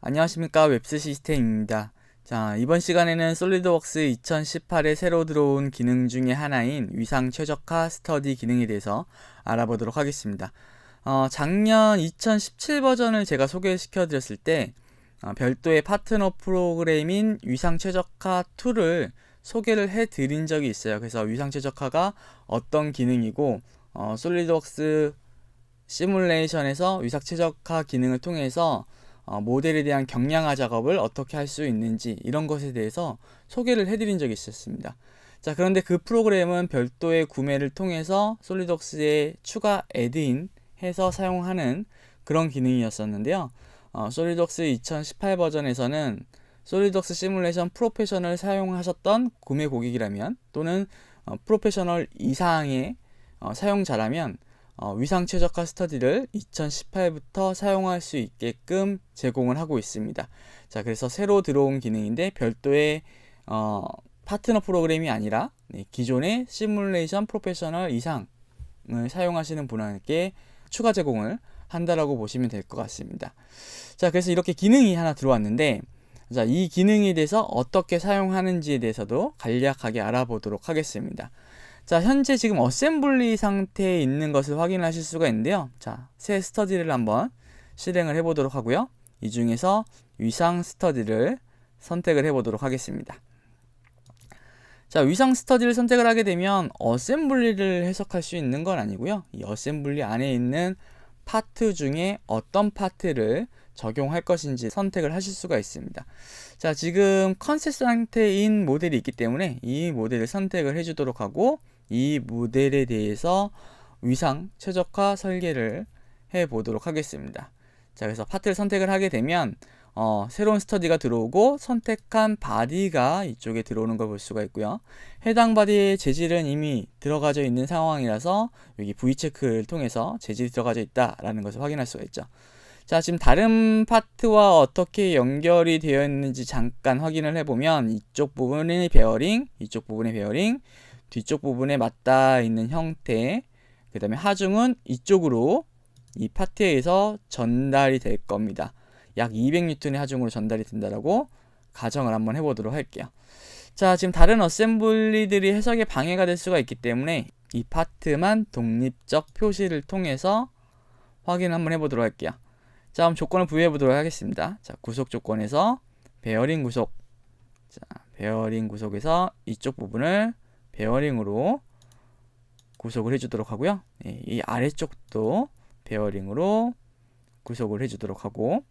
안녕하십니까 웹스 시스템입니다. 자 이번 시간에는 솔리드웍스 2018에 새로 들어온 기능 중에 하나인 위상 최적화 스터디 기능에 대해서 알아보도록 하겠습니다. 어, 작년 2017 버전을 제가 소개시켜 드렸을 때 어, 별도의 파트너 프로그램인 위상 최적화 툴을 소개를 해 드린 적이 있어요. 그래서 위상 최적화가 어떤 기능이고 어, 솔리드웍스 시뮬레이션에서 위상 최적화 기능을 통해서 어, 모델에 대한 경량화 작업을 어떻게 할 수 있는지 이런 것에 대해서 소개를 해드린 적이 있었습니다. 자, 그런데 그 프로그램은 별도의 구매를 통해서 솔리덕스에 추가 애드인 해서 사용하는 그런 기능이었었는데요. 어, 솔리덕스 2018 버전에서는 솔리덕스 시뮬레이션 프로페셔널 사용하셨던 구매 고객이라면 또는 어, 프로페셔널 이상의 어, 사용자라면 어, 위상 최적화 스터디를 2018부터 사용할 수 있게끔 제공을 하고 있습니다. 자, 그래서 새로 들어온 기능인데 별도의 어, 파트너 프로그램이 아니라 네, 기존의 시뮬레이션 프로페셔널 이상을 사용하시는 분에게 추가 제공을 한다라고 보시면 될 것 같습니다. 자, 그래서 이렇게 기능이 하나 들어왔는데 자, 이 기능에 대해서 어떻게 사용하는지에 대해서도 간략하게 알아보도록 하겠습니다. 자, 현재 지금 어셈블리 상태에 있는 것을 확인하실 수가 있는데요. 자, 새 스터디를 한번 실행을 해보도록 하고요. 이 중에서 위상 스터디를 선택을 해보도록 하겠습니다. 자, 위상 스터디를 선택을 하게 되면 어셈블리를 해석할 수 있는 건 아니고요. 이 어셈블리 안에 있는 파트 중에 어떤 파트를 적용할 것인지 선택을 하실 수가 있습니다. 자, 지금 컨셉 상태인 모델이 있기 때문에 이 모델을 선택을 해주도록 하고 이 모델에 대해서 위상 최적화 설계를 해 보도록 하겠습니다. 자, 그래서 파트를 선택을 하게 되면 어, 새로운 스터디가 들어오고 선택한 바디가 이쪽에 들어오는 걸 볼 수가 있고요. 해당 바디의 재질은 이미 들어가져 있는 상황이라서 여기 V 체크를 통해서 재질이 들어가져 있다라는 것을 확인할 수가 있죠. 자, 지금 다른 파트와 어떻게 연결이 되어 있는지 잠깐 확인을 해보면 이쪽 부분이 베어링, 이쪽 부분의 베어링, 뒤쪽 부분에 맞닿아 있는 형태, 그 다음에 하중은 이쪽으로 이 파트에 의해서 전달이 될 겁니다. 약 200N의 하중으로 전달이 된다라고 가정을 한번 해보도록 할게요. 자, 지금 다른 어셈블리들이 해석에 방해가 될 수가 있기 때문에 이 파트만 독립적 표시를 통해서 확인 한번 해보도록 할게요. 자, 그럼 조건을 부여해 보도록 하겠습니다. 자, 구속 조건에서 베어링 구속. 자, 베어링 구속에서 이쪽 부분을 베어링으로 구속을 해주도록 하고요. 예, 이 아래쪽도 베어링으로 구속을 해주도록 하고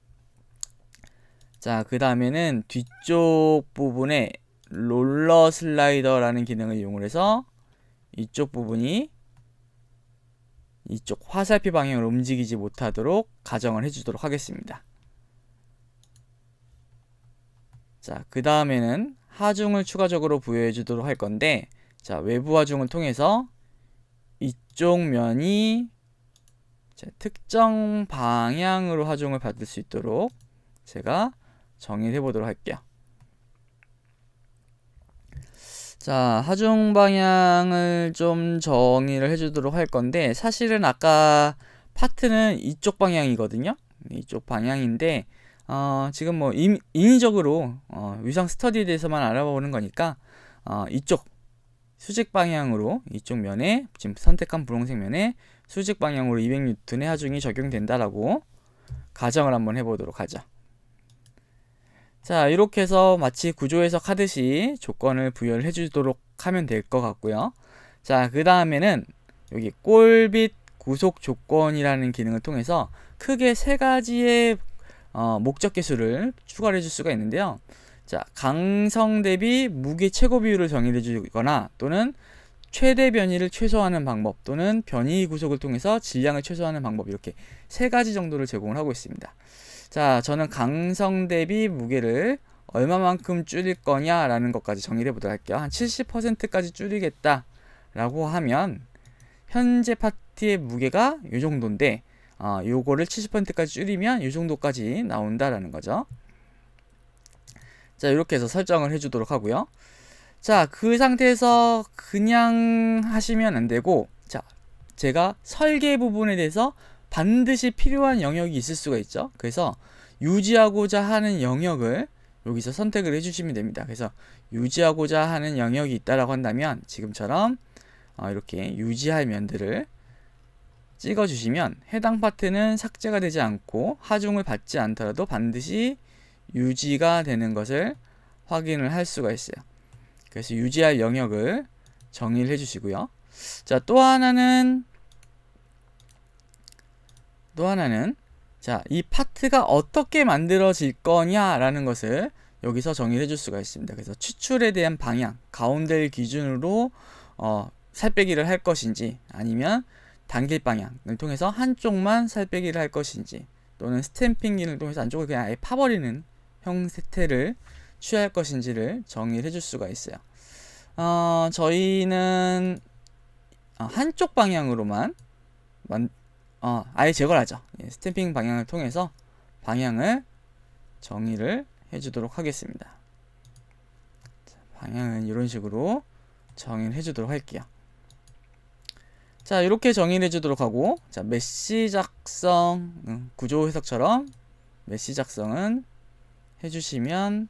자, 그 다음에는 뒤쪽 부분에 롤러 슬라이더라는 기능을 이용해서 이쪽 부분이 이쪽 화살표 방향으로 움직이지 못하도록 가정을 해주도록 하겠습니다. 자, 그 다음에는 하중을 추가적으로 부여해 주도록 할 건데, 자, 외부 하중을 통해서 이쪽 면이 자, 특정 방향으로 하중을 받을 수 있도록 제가 정의를 해보도록 할게요. 자, 하중 방향을 좀 정의를 해주도록 할 건데, 사실은 아까 파트는 이쪽 방향이거든요. 이쪽 방향인데, 어, 지금 뭐 임, 인위적으로 어, 위상 스터디에 대해서만 알아보는 거니까, 어, 이쪽 수직 방향으로 이쪽 면에 지금 선택한 분홍색 면에 수직 방향으로 200N의 하중이 적용된다라고 가정을 한번 해보도록 하죠. 자, 이렇게 해서 마치 구조 해석하듯이 조건을 부여를 해주도록 하면 될 것 같고요. 자, 그 다음에는 여기 꼴빛 구속 조건이라는 기능을 통해서 크게 세 가지의 어, 목적 개수를 추가를 해줄 수가 있는데요. 자, 강성 대비 무게 최고 비율을 정의해 주거나 또는 최대 변이를 최소화하는 방법 또는 변이 구속을 통해서 질량을 최소화하는 방법 이렇게 세 가지 정도를 제공을 하고 있습니다. 자, 저는 강성 대비 무게를 얼마만큼 줄일 거냐라는 것까지 정의를 해보도록 할게요. 한 70%까지 줄이겠다라고 하면 현재 파트의 무게가 이 정도인데 어, 요거를 70%까지 줄이면 이 정도까지 나온다라는 거죠. 자, 이렇게 해서 설정을 해주도록 하고요. 자, 그 상태에서 그냥 하시면 안 되고, 자, 제가 설계 부분에 대해서 반드시 필요한 영역이 있을 수가 있죠. 그래서 유지하고자 하는 영역을 여기서 선택을 해주시면 됩니다. 그래서 유지하고자 하는 영역이 있다라고 한다면 지금처럼 어, 이렇게 유지할 면들을 찍어주시면 해당 파트는 삭제가 되지 않고 하중을 받지 않더라도 반드시 유지가 되는 것을 확인을 할 수가 있어요. 그래서 유지할 영역을 정의를 해주시고요. 자, 또 하나는 또 하나는 자, 이 파트가 어떻게 만들어질 거냐라는 것을 여기서 정의를 해줄 수가 있습니다. 그래서 추출에 대한 방향, 가운데를 기준으로 어, 살 빼기를 할 것인지 아니면 당길 방향을 통해서 한쪽만 살 빼기를 할 것인지 또는 스탬핑기를 통해서 안쪽을 그냥 아예 파버리는 형태를 취할 것인지를 정의를 해줄 수가 있어요. 어, 저희는 어, 한쪽 방향으로만 만, 어, 아예 제거를 하죠. 예, 스탬핑 방향을 통해서 방향을 정의를 해주도록 하겠습니다. 자, 방향은 이런 식으로 정의를 해주도록 할게요. 자, 이렇게 정의를 해주도록 하고, 자, 메시 작성, 음, 구조 해석처럼 메시 작성은 해주시면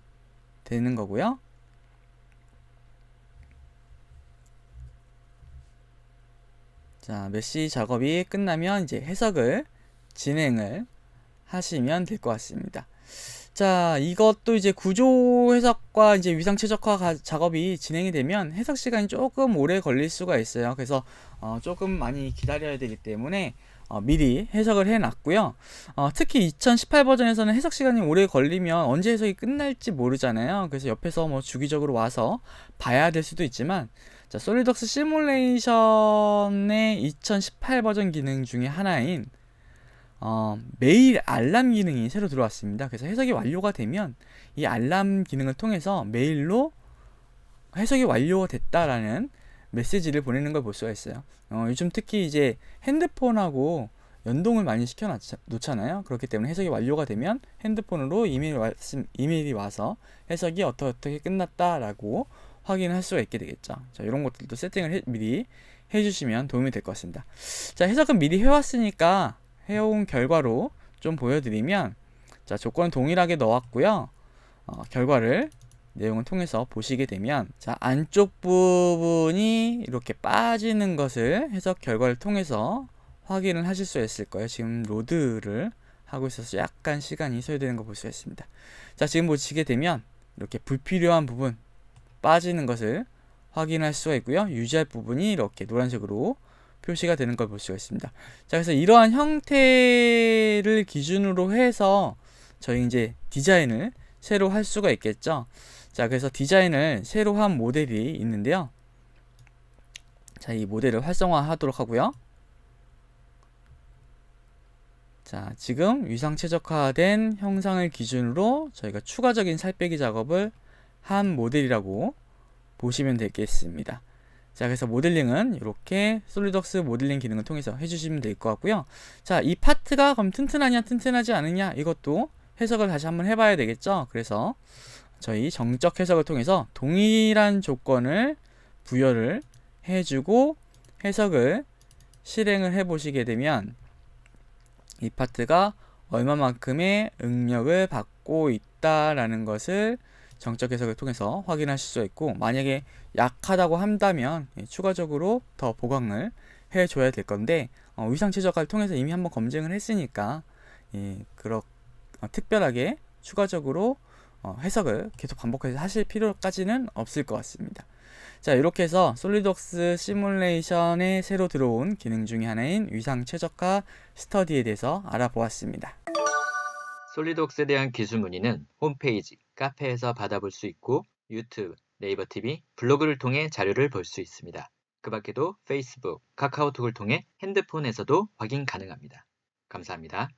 되는 거고요. 자, 메시 작업이 끝나면 이제 해석을 진행을 하시면 될 것 같습니다. 자, 이것도 이제 구조 해석과 이제 위상 최적화 가, 작업이 진행이 되면 해석 시간이 조금 오래 걸릴 수가 있어요. 그래서 어, 조금 많이 기다려야 되기 때문에 어, 미리 해석을 해놨고요. 어, 특히 2018 버전에서는 해석 시간이 오래 걸리면 언제 해석이 끝날지 모르잖아요. 그래서 옆에서 뭐 주기적으로 와서 봐야 될 수도 있지만 자, 솔리덕스 시뮬레이션의 2018 버전 기능 중에 하나인 어, 메일 알람 기능이 새로 들어왔습니다. 그래서 해석이 완료가 되면 이 알람 기능을 통해서 메일로 해석이 완료됐다라는 메시지를 보내는 걸 볼 수가 있어요. 어, 요즘 특히 이제 핸드폰하고 연동을 많이 시켜 놓잖아요. 그렇기 때문에 해석이 완료가 되면 핸드폰으로 이메일 와, 이메일이 와서 해석이 어떻게, 어떻게 끝났다라고 확인할 수가 있게 되겠죠. 자, 이런 것들도 세팅을 해, 미리 해주시면 도움이 될 것 같습니다. 자, 해석은 미리 해왔으니까 해온 결과로 좀 보여드리면 자, 조건 동일하게 넣었고요. 어, 결과를 내용을 통해서 보시게 되면 자 안쪽 부분이 이렇게 빠지는 것을 해석 결과를 통해서 확인을 하실 수 있을 거예요. 지금 로드를 하고 있어서 약간 시간이 소요되는 거 볼 수 있습니다. 자 지금 보시게 되면 이렇게 불필요한 부분 빠지는 것을 확인할 수가 있고요. 유지할 부분이 이렇게 노란색으로 표시가 되는 걸 볼 수가 있습니다. 자 그래서 이러한 형태를 기준으로 해서 저희 이제 디자인을 새로 할 수가 있겠죠 자, 그래서 디자인을 새로 한 모델이 있는데요. 자, 이 모델을 활성화 하도록 하고요. 자, 지금 위상 최적화된 형상을 기준으로 저희가 추가적인 살 빼기 작업을 한 모델이라고 보시면 되겠습니다. 자, 그래서 모델링은 이렇게 솔리덕스 모델링 기능을 통해서 해주시면 될 것 같고요. 자, 이 파트가 그럼 튼튼하냐, 튼튼하지 않느냐, 이것도 해석을 다시 한번 해봐야 되겠죠. 그래서 저희 정적 해석을 통해서 동일한 조건을 부여를 해주고 해석을 실행을 해 보시게 되면 이 파트가 얼마만큼의 응력을 받고 있다라는 것을 정적 해석을 통해서 확인하실 수 있고 만약에 약하다고 한다면 예, 추가적으로 더 보강을 해줘야 될 건데 어, 위상 최적화를 통해서 이미 한번 검증을 했으니까 예, 그렇 어, 특별하게 추가적으로 어, 해석을 계속 반복해서 하실 필요까지는 없을 것 같습니다. 자 이렇게 해서 솔리덕스 시뮬레이션에 새로 들어온 기능 중에 하나인 위상 최적화 스터디에 대해서 알아보았습니다. 솔리독스에 대한 기술 문의는 홈페이지, 카페에서 받아볼 수 있고 유튜브, 네이버 TV, 블로그를 통해 자료를 볼 수 있습니다. 그 밖에도 페이스북, 카카오톡을 통해 핸드폰에서도 확인 가능합니다. 감사합니다.